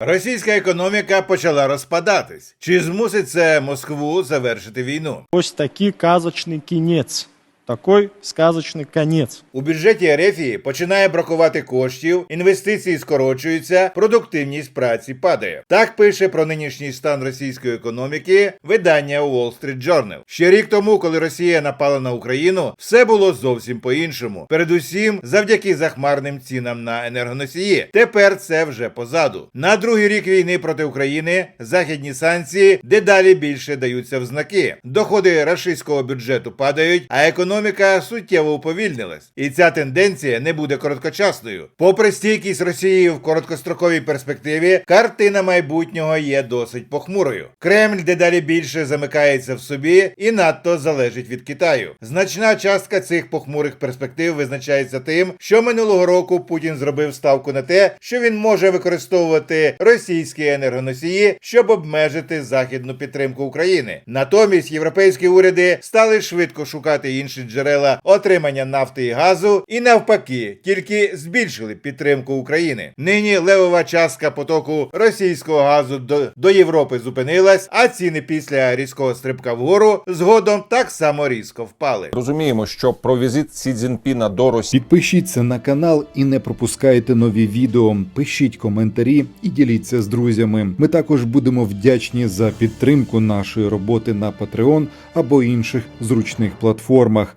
Російська економіка почала розпадатись. Чи змусить це Москву завершити війну? Ось такий казочний кінець. Такий сказочний конець. У бюджеті Ерефії починає бракувати коштів, інвестиції скорочуються, продуктивність праці падає. Так пише про нинішній стан російської економіки видання Wall Street Journal. Ще рік тому, коли Росія напала на Україну, все було зовсім по-іншому. Передусім, завдяки захмарним цінам на енергоносії. Тепер це вже позаду. На другий рік війни проти України західні санкції дедалі більше даються в знаки. Доходи рашистського бюджету падають, а економіка суттєво уповільнилась. І ця тенденція не буде короткочасною. Попри стійкість Росії в короткостроковій перспективі, картина майбутнього є досить похмурою. Кремль дедалі більше замикається в собі і надто залежить від Китаю. Значна частка цих похмурих перспектив визначається тим, що минулого року Путін зробив ставку на те, що він може використовувати російські енергоносії, щоб обмежити західну підтримку України. Натомість європейські уряди стали швидко шукати інші джерела отримання нафти і газу, і навпаки, тільки збільшили підтримку України. Нині левова частка потоку російського газу до, до Європи зупинилась, а ціни після різкого стрибка вгору згодом так само різко впали. Розуміємо, що про візит Сі Цзіньпіна до Росії Підпишіться на канал і не пропускайте нові відео. Пишіть коментарі і діліться з друзями. Ми також будемо вдячні за підтримку нашої роботи на Patreon або інших зручних платформах.